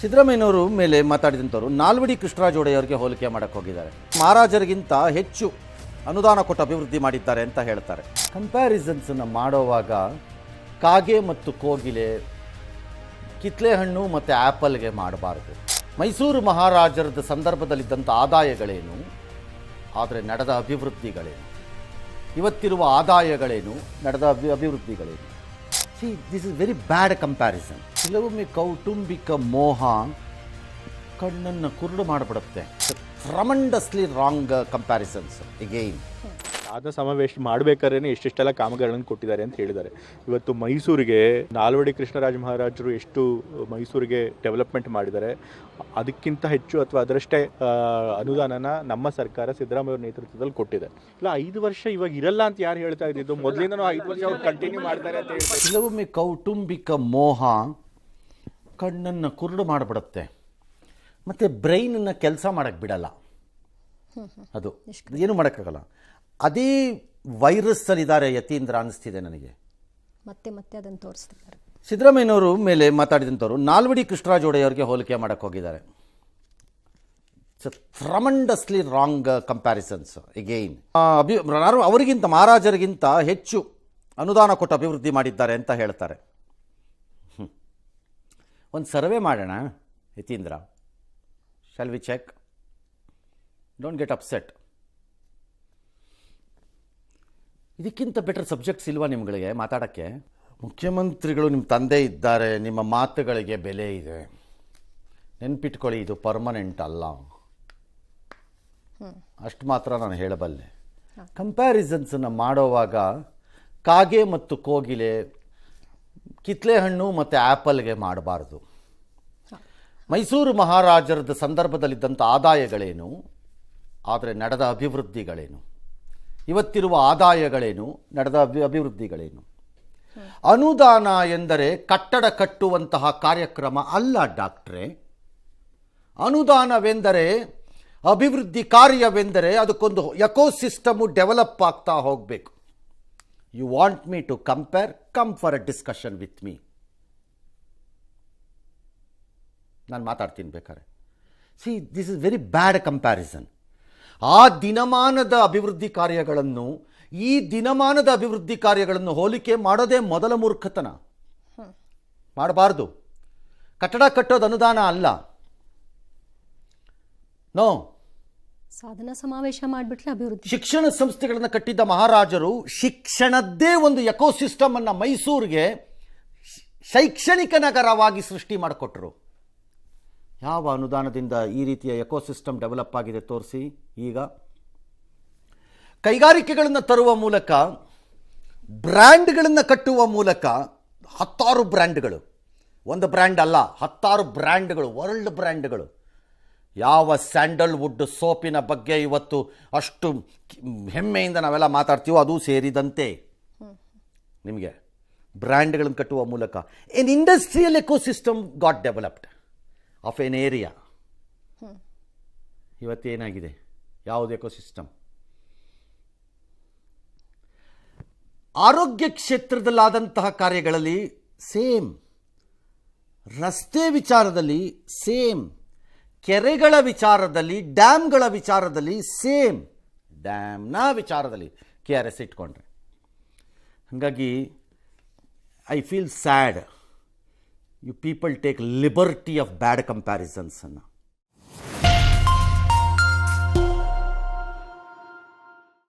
ಸಿದ್ದರಾಮಯ್ಯನವರು ಮೇಲೆ ಮಾತಾಡಿದಂಥವ್ರು ನಾಲ್ವಡಿ ಕೃಷ್ಣರಾಜ ಒಡೆಯವರಿಗೆ ಹೋಲಿಕೆ ಮಾಡಕ್ಕೆ ಹೋಗಿದ್ದಾರೆ. ಮಹಾರಾಜರಿಗಿಂತ ಹೆಚ್ಚು ಅನುದಾನ ಕೊಟ್ಟು ಅಭಿವೃದ್ಧಿ ಮಾಡಿದ್ದಾರೆ ಅಂತ ಹೇಳ್ತಾರೆ. ಕಂಪ್ಯಾರಿಸನ್ಸನ್ನು ಮಾಡೋವಾಗ ಕಾಗೆ ಮತ್ತು ಕೋಗಿಲೆ ಕಿತ್ಲೆ ಹಣ್ಣು ಮತ್ತು ಆ್ಯಪಲ್ಗೆ ಮಾಡಬಾರದು. ಮೈಸೂರು ಮಹಾರಾಜರದ ಸಂದರ್ಭದಲ್ಲಿದ್ದಂಥ ಆದಾಯಗಳೇನು? ಆದರೆ ನಡೆದ ಅಭಿವೃದ್ಧಿಗಳೇನು? ಇವತ್ತಿರುವ ಆದಾಯಗಳೇನು? ನಡೆದ ಅಭಿ, ಅಭಿವೃದ್ಧಿಗಳೇನು? See this is very bad comparison ಕೆಲವೊಮ್ಮೆ ಕೌಟುಂಬಿಕ ಮೋಹ ಕಣ್ಣನ್ನು ಕುರುಡು ಮಾಡಿಬಿಡುತ್ತೆ. ಟ್ರಮಂಡಸ್ಲಿ ರಾಂಗ್ ಕಂಪ್ಯಾರಿಸನ್ಸ್ ಎಗೈನ್ ಆದ ಸಮಾವೇಶ ಮಾಡಬೇಕಾದ್ರೆ ಎಷ್ಟೆಷ್ಟೆಲ್ಲ ಕಾಮಗಾರಿಗಳನ್ನು ಕೊಟ್ಟಿದ್ದಾರೆ ಅಂತ ಹೇಳಿದ್ದಾರೆ. ಇವತ್ತು ಮೈಸೂರಿಗೆ ನಾಲ್ವಡಿ ಕೃಷ್ಣರಾಜ ಮಹಾರಾಜರು ಎಷ್ಟು ಮೈಸೂರಿಗೆ ಡೆವಲಪ್ಮೆಂಟ್ ಮಾಡಿದ್ದಾರೆ. ಅದಕ್ಕಿಂತ ಹೆಚ್ಚು ಅಥವಾ ಅದರಷ್ಟೇ ಅನುದಾನನ ನಮ್ಮ ಸರ್ಕಾರ ಸಿದ್ದರಾಮಯ್ಯ ನೇತೃತ್ವದಲ್ಲಿ ಕೊಟ್ಟಿದೆ. ಇಲ್ಲ ಐದು ವರ್ಷ ಇವಾಗ ಇರಲ್ಲ ಅಂತ ಯಾರು ಹೇಳ್ತಾ ಇದ್ದಿದ್ದು? ಮೊದಲಿಂದನೂ ಐದು ವರ್ಷ ಅವ್ರು ಕಂಟಿನ್ಯೂ ಮಾಡ್ತಾರೆ ಅಂತ ಹೇಳ್ತಾರೆ ಕೆಲವೊಮ್ಮೆ ಕೌಟುಂಬಿಕ ಮೋಹ ಕಣ್ಣನ್ನು ಕುರುಡು ಮಾಡಿಬಿಡುತ್ತೆ. ಮತ್ತು ಬ್ರೈನನ್ನು ಕೆಲಸ ಮಾಡೋಕ್ಕೆ ಬಿಡಲ್ಲ. ಅದು ಏನು ಮಾಡೋಕ್ಕಾಗಲ್ಲ. ಅದೇ ವೈರಸ್ಸಲ್ಲಿದ್ದಾರೆ ಯತೀಂದ್ರ ಅನ್ನಿಸ್ತಿದೆ ನನಗೆ. ಮತ್ತೆ ಮತ್ತೆ ಅದನ್ನು ತೋರಿಸ್ತಿದ್ದಾರೆ. ಸಿದ್ದರಾಮಯ್ಯನವರು ಮೇಲೆ ಮಾತಾಡಿದಂಥವ್ರು ನಾಲ್ವಡಿ ಕೃಷ್ಣರಾಜ ಒಡೆಯವ್ರಿಗೆ ಹೋಲಿಕೆ ಮಾಡೋಕ್ಕೆ ಹೋಗಿದ್ದಾರೆ. ಫ್ರಮಂಡಸ್ಲಿ ರಾಂಗ್ ಕಂಪ್ಯಾರಿಸನ್ಸ್ ಎಗೈನ್ ಅಭಿ ಅವರಿಗಿಂತ ಮಹಾರಾಜರಿಗಿಂತ ಹೆಚ್ಚು ಅನುದಾನ ಕೊಟ್ಟು ಅಭಿವೃದ್ಧಿ ಮಾಡಿದ್ದಾರೆ ಅಂತ ಹೇಳ್ತಾರೆ. ಒಂದು ಸರ್ವೆ ಮಾಡೋಣ Yathindra. Shall we check don't get upset ಇದಕ್ಕಿಂತ ಬೆಟರ್ ಸಬ್ಜೆಕ್ಟ್ಸ್ ಇಲ್ವಾ ನಿಮ್ಗಳಿಗೆ ಮಾತಾಡೋಕ್ಕೆ? ಮುಖ್ಯಮಂತ್ರಿಗಳು ನಿಮ್ಮ ತಂದೆ ಇದ್ದಾರೆ ನಿಮ್ಮ ಮಾತುಗಳಿಗೆ ಬೆಲೆ ಇದೆ. ನೆನ್ಪಿಟ್ಕೊಳ್ಳಿ ಇದು ಪರ್ಮನೆಂಟ್ ಅಲ್ಲ. ಅಷ್ಟು ಮಾತ್ರ ನಾನು ಹೇಳಬಲ್ಲೆ. ಕಂಪ್ಯಾರಿಸನ್ಸನ್ನು ಮಾಡೋವಾಗ ಕಾಗೆ ಮತ್ತು ಕೋಗಿಲೆ ಕಿತ್ಲೆ ಹಣ್ಣು ಮತ್ತು ಆ್ಯಪಲ್ಗೆ ಮಾಡಬಾರ್ದು. ಮೈಸೂರು ಮಹಾರಾಜರದ ಸಂದರ್ಭದಲ್ಲಿದ್ದಂಥ ಆದಾಯಗಳೇನು? ಆದರೆ ನಡೆದ ಅಭಿವೃದ್ಧಿಗಳೇನು? ಇವತ್ತಿರುವ ಆದಾಯಗಳೇನು? ನಡೆದ ಅಭಿ, ಅಭಿವೃದ್ಧಿಗಳೇನು? ಅನುದಾನ ಎಂದರೆ ಕಟ್ಟಡ ಕಟ್ಟುವಂತಹ ಕಾರ್ಯಕ್ರಮ ಅಲ್ಲ ಡಾಕ್ಟ್ರೆ. ಅನುದಾನವೆಂದರೆ, ಅಭಿವೃದ್ಧಿ ಕಾರ್ಯವೆಂದರೆ ಅದಕ್ಕೊಂದು ಎಕೋಸಿಸ್ಟಮು ಡೆವಲಪ್ ಆಗ್ತಾ ಹೋಗಬೇಕು. You want me to compare come for a discussion with me ನಾನು ಮಾತಾಡ್ತೀನಿ ಬೇಕಾದ್ರೆ. See this is very bad comparison ಆ ದಿನಮಾನದ ಅಭಿವೃದ್ಧಿ ಕಾರ್ಯಗಳನ್ನು, ಈ ದಿನಮಾನದ ಅಭಿವೃದ್ಧಿ ಕಾರ್ಯಗಳನ್ನು ಹೋಲಿಕೆ ಮಾಡೋದೇ ಮೊದಲ ಮೂರ್ಖತನ. ಮಾಡಬಾರ್ದು. ಕಟ್ಟಡ ಕಟ್ಟೋದು ಅನುದಾನ ಅಲ್ಲ. ನೋ ಸಾಧನಾ ಸಮಾವೇಶ ಮಾಡಿಬಿಟ್ರೆ ಅಭಿವೃದ್ಧಿ. ಶಿಕ್ಷಣ ಸಂಸ್ಥೆಗಳನ್ನು ಕಟ್ಟಿದ್ದ ಮಹಾರಾಜರು ಶಿಕ್ಷಣದ್ದೇ ಒಂದು ಎಕೋಸಿಸ್ಟಮ್ ಅನ್ನು ಮೈಸೂರಿಗೆ ಶೈಕ್ಷಣಿಕ ನಗರವಾಗಿ ಸೃಷ್ಟಿ ಮಾಡಿಕೊಟ್ರು. ಯಾವ ಅನುದಾನದಿಂದ ಈ ರೀತಿಯ ಎಕೋಸಿಸ್ಟಮ್ ಡೆವಲಪ್ ಆಗಿದೆ ತೋರಿಸಿ ಈಗ. ಕೈಗಾರಿಕೆಗಳನ್ನು ತರುವ ಮೂಲಕ, ಬ್ರ್ಯಾಂಡ್ಗಳನ್ನು ಕಟ್ಟುವ ಮೂಲಕ ಹತ್ತಾರು ಬ್ರ್ಯಾಂಡ್ಗಳು. ಒಂದು ಬ್ರ್ಯಾಂಡ್ ಅಲ್ಲ, ಹತ್ತಾರು ಬ್ರ್ಯಾಂಡ್ಗಳು, ವರ್ಲ್ಡ್ ಬ್ರ್ಯಾಂಡ್ಗಳು. ಯಾವ ಸ್ಯಾಂಡಲ್ವುಡ್ ಸೋಪಿನ ಬಗ್ಗೆ ಇವತ್ತು ಅಷ್ಟು ಹೆಮ್ಮೆಯಿಂದ ನಾವೆಲ್ಲ ಮಾತಾಡ್ತೀವೋ ಅದು ಸೇರಿದಂತೆ. ನಿಮಗೆ ಬ್ರ್ಯಾಂಡ್ಗಳನ್ನು ಕಟ್ಟುವ ಮೂಲಕ. An industrial ecosystem got developed of an area ಇವತ್ತೇನಾಗಿದೆ ಯಾವುದು ಎಕೋಸಿಸ್ಟಮ್ ಆರೋಗ್ಯ ಕ್ಷೇತ್ರದಲ್ಲಾದಂತಹ ಕಾರ್ಯಗಳಲ್ಲಿ ಸೇಮ್. ರಸ್ತೆ ವಿಚಾರದಲ್ಲಿ ಸೇಮ್. ಕೆರೆಗಳ ವಿಚಾರದಲ್ಲಿ, ಡ್ಯಾಮ್ಗಳ ವಿಚಾರದಲ್ಲಿ ಸೇಮ್. ಡ್ಯಾಮ್ನ ವಿಚಾರದಲ್ಲಿ ಕೆ ಆರ್ ಎಸ್ ಇಟ್ಕೊಂಡ್ರೆ. ಹಾಗಾಗಿ I feel sad you people take liberty of bad ಕಂಪ್ಯಾರಿಸನ್ಸನ್ನು